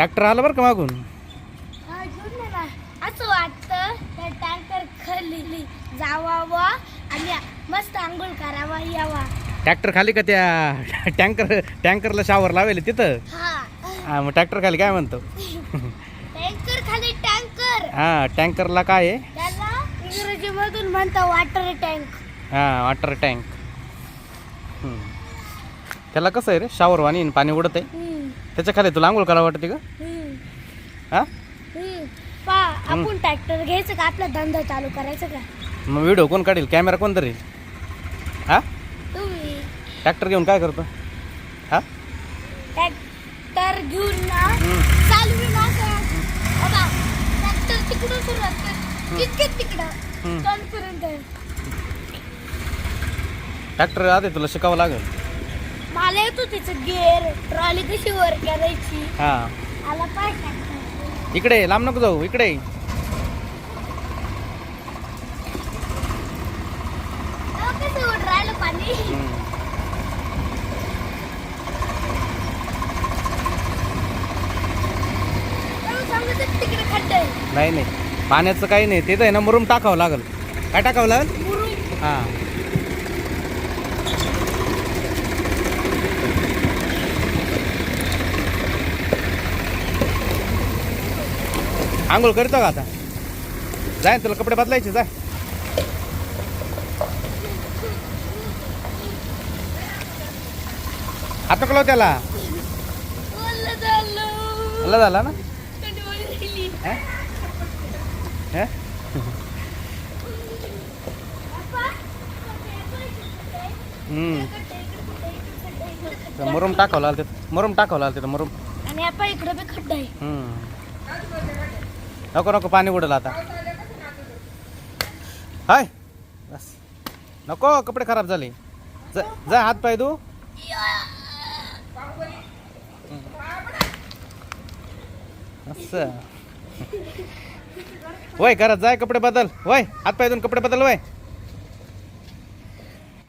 Tractor आला बरं का मागून? हा, घेऊन ये ना. असं वाटतं त्या टँकर खाली जावावा आणि मस्त आंघोळ करावा यावा. ट्रॅक्टर खाली का त्या टँकर टँकरला शावर लावेल तिथं? हा. हा मग ट्रॅक्टर खाली काय म्हणतो? टँकर खाली टँकर. हा टँकरला काय आहे? त्याला इंग्रजी मधून म्हणतात वॉटर टँक हा वॉटर टँक त्याला कसं आहे रे? शावर वाणी पाणी उडत आहे? त्याच्याखाली तुला आंघोळ करावं वाटते का? हा? पा आपण ट्रॅक्टर घ्यायचं का? आपला धंदा चालू करायचा का? मग व्हिडिओ कोण काढेल? कॅमेरा कोण धरेल हा? तुम्ही. ट्रॅक्टर घेऊन काय करतो? हा? ट्रॅक्टर घेऊन ना हम्म. चालवी ना बाबा ट्रॅक्टर तिकडून सुरुवात कर. तितकेच तिकडं? हम्म. ट्रॅक्टर आधी तुला शिकावं लागेल. मला येतो त्याचं गेअर ट्रॉली कशी वर करायची? हा. आला पाय ट्रॅक्टर इकडे लांब नको जाऊ इकडे ये. तेव्हा कसं उड राहिलं पाणी? हम्म. तेव्हा सांगत तिकडे खड्डे आहे. नाही नाही. पाण्याचं काही नाही तिथं आहे ना मुरुम टाकावं लागेल. काय टाकावं लागेल? मुरुम. हा. आंघोळ करतो का आता जाय तुला कपडे बदलायचे जाय आता कळव त्याला झालं ना. हा? हा? मुरुम टाकावं लागलं तिथं मुरुम टाकावं मुरुम आणि आपण इकडे बी खड्डा आहे. नको नको पाणी उडलं आता. हाय. बस. नको कपडे खराब झाले. जा जा हात पाय तू असं. वय घरात जाय कपडे बदल. वय हात पाय दोन कपडे बदल वय.